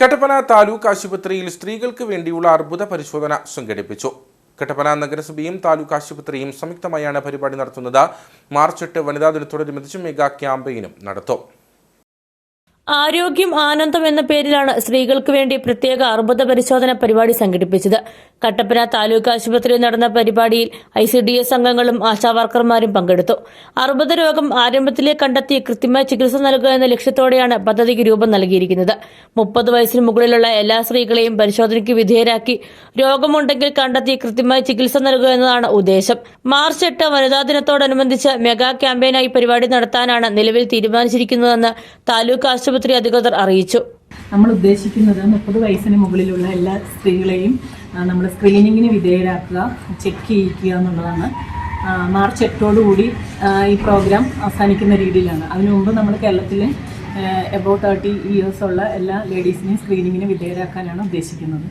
കട്ടപ്പന താലൂക്ക് ആശുപത്രിയിൽ സ്ത്രീകൾക്ക് വേണ്ടിയുള്ള അർബുദ പരിശോധന സംഘടിപ്പിച്ചു. കട്ടപ്പന നഗരസഭയും താലൂക്ക് ആശുപത്രിയും സംയുക്തമായാണ് പരിപാടി നടത്തുന്നത്. മാർച്ച് എട്ട് വനിതാ ദിനത്തോടനുബന്ധിച്ച് മെഗാ ക്യാമ്പയിനും നടത്തും. ആരോഗ്യം ആനന്ദം എന്ന പേരിലാണ് സ്ത്രീകൾക്ക് വേണ്ടി പ്രത്യേക അർബുദ പരിശോധന പരിപാടി സംഘടിപ്പിച്ചത്. കട്ടപ്പന താലൂക്ക് ആശുപത്രിയിൽ നടന്ന പരിപാടിയിൽ ഐ സി ഡി എസ് അംഗങ്ങളും ആശാവർക്കർമാരും പങ്കെടുത്തു. അർബുദ രോഗം ആരംഭത്തിലെ കണ്ടെത്തി കൃത്യമായ ചികിത്സ നൽകുക എന്ന ലക്ഷ്യത്തോടെയാണ് പദ്ധതിക്ക് രൂപം നൽകിയിരിക്കുന്നത്. മുപ്പത് വയസ്സിന് മുകളിലുള്ള എല്ലാ സ്ത്രീകളെയും പരിശോധനയ്ക്ക് വിധേയരാക്കി രോഗമുണ്ടെങ്കിൽ കണ്ടെത്തി കൃത്യമായ ചികിത്സ നൽകുക എന്നതാണ് ഉദ്ദേശം. മാർച്ച് എട്ട് വനിതാ ദിനത്തോടനുബന്ധിച്ച് മെഗാ ക്യാമ്പയിനായി പരിപാടി നടത്താനാണ് നിലവിൽ തീരുമാനിച്ചിരിക്കുന്നതെന്ന് താലൂക്ക് ആശുപത്രി അധികൃതർ അറിയിച്ചു. നമ്മൾ ഉദ്ദേശിക്കുന്നത് മുപ്പത് വയസ്സിന് മുകളിലുള്ള എല്ലാ സ്ത്രീകളെയും നമ്മൾ സ്ക്രീനിങ്ങിന് വിധേയരാക്കുക ചെക്ക് ചെയ്യിക്കുക എന്നുള്ളതാണ്. മാർച്ച് എട്ടോടുകൂടി കൂടി ഈ പ്രോഗ്രാം അവസാനിക്കുന്ന രീതിയിലാണ്. അതിനു മുമ്പ് നമ്മൾ കേരളത്തിൽ എബോ തേർട്ടി ഇയേഴ്സ് ഉള്ള എല്ലാ ലേഡീസിനെയും സ്ക്രീനിങ്ങിന് വിധേയരാക്കാനാണ് ഉദ്ദേശിക്കുന്നത്.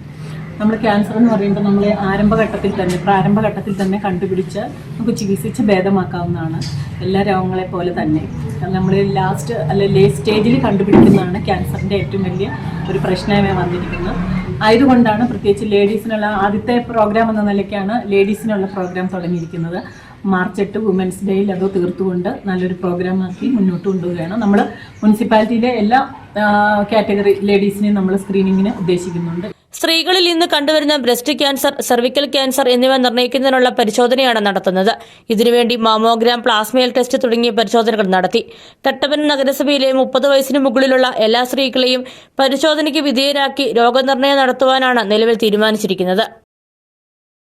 നമ്മൾ ക്യാൻസർ എന്ന് പറയുമ്പോൾ നമ്മൾ ആരംഭഘട്ടത്തിൽ തന്നെ പ്രാരംഭഘട്ടത്തിൽ തന്നെ കണ്ടുപിടിച്ച് നമുക്ക് ചികിത്സിച്ച് ഭേദമാക്കാവുന്നതാണ് എല്ലാ രോഗങ്ങളെ പോലെ തന്നെ. നമ്മൾ ലാസ്റ്റ് അല്ലെ ലേറ്റ് സ്റ്റേജിൽ കണ്ടുപിടിക്കുന്നതാണ് ക്യാൻസറിന്റെ ഏറ്റവും വലിയ ഒരു പ്രശ്നമായി വന്നിരിക്കുന്നത്. ആയതുകൊണ്ടാണ് പ്രത്യേകിച്ച് ലേഡീസിനുള്ള ആദ്യത്തെ പ്രോഗ്രാം എന്ന നിലയ്ക്കാണ് ലേഡീസിനുള്ള പ്രോഗ്രാം തുടങ്ങിയിരിക്കുന്നത്. മാർച്ച് എട്ട് വുമൻസ് ഡേയിൽ അത് തീർത്തുകൊണ്ട് നല്ലൊരു പ്രോഗ്രാം ആക്കി മുന്നോട്ട് കൊണ്ടുപോവുകയാണ് നമ്മൾ മുനിസിപ്പാലിറ്റിയിലെ എല്ലാ കാറ്റഗറി ലേഡീസിനെയും നമ്മൾ സ്ക്രീനിങ്ങിന് ഉദ്ദേശിക്കുന്നുണ്ട്. സ്ത്രീകളിൽ ഇന്ന് കണ്ടുവരുന്ന ബ്രസ്റ്റ് ക്യാൻസർ സെർവിക്കൽ ക്യാൻസർ എന്നിവ നിർണയിക്കുന്നതിനുള്ള പരിശോധനയാണ് നടത്തുന്നത്. ഇതിനുവേണ്ടി മാമോഗ്രാം പ്ലാസ്മയൽ ടെസ്റ്റ് തുടങ്ങിയ പരിശോധനകൾ നടത്തി. കട്ടപ്പന നഗരസഭയിലെ മുപ്പത് വയസ്സിന് മുകളിലുള്ള എല്ലാ സ്ത്രീകളെയും പരിശോധനയ്ക്ക് വിധേയരാക്കി രോഗനിർണയം നടത്തുവാനാണ് നിലവിൽ തീരുമാനിച്ചിരിക്കുന്നത്.